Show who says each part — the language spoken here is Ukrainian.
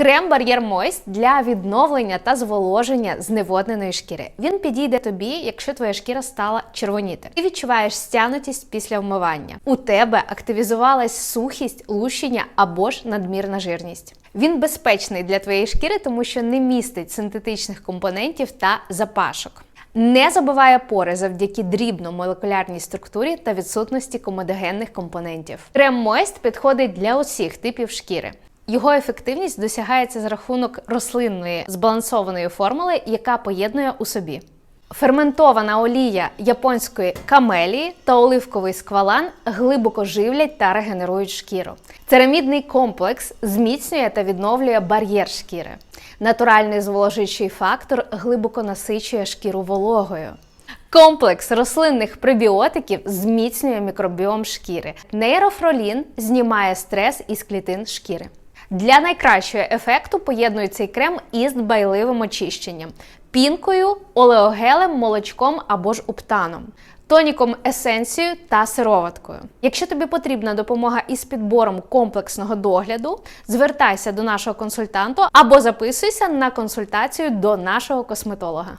Speaker 1: Крем Бар'єр Мойст для відновлення та зволоження зневодненої шкіри. Він підійде тобі, якщо твоя шкіра стала червоніти. Ти відчуваєш стянутість після вмивання. У тебе активізувалась сухість, лущення або ж надмірна жирність. Він безпечний для твоєї шкіри, тому що не містить синтетичних компонентів та запашок. Не забиває пори завдяки дрібно-молекулярній структурі та відсутності комедогенних компонентів. Крем Моїст підходить для усіх типів шкіри. Його ефективність досягається за рахунок рослинної збалансованої формули, яка поєднує у собі Ферментована олія японської камелії та оливковий сквалан глибоко живлять та регенерують шкіру. Церамідний комплекс зміцнює та відновлює бар'єр шкіри. Натуральний зволожуючий фактор глибоко насичує шкіру вологою. Комплекс рослинних пребіотиків зміцнює мікробіом шкіри. Нейрофролін знімає стрес із клітин шкіри. Для найкращого ефекту поєднують цей крем із дбайливим очищенням, пінкою, олеогелем, молочком або ж уптаном. Тоніком есенцією та сироваткою. Якщо тобі потрібна допомога із підбором комплексного догляду, звертайся до нашого консультанту або записуйся на консультацію до нашого косметолога.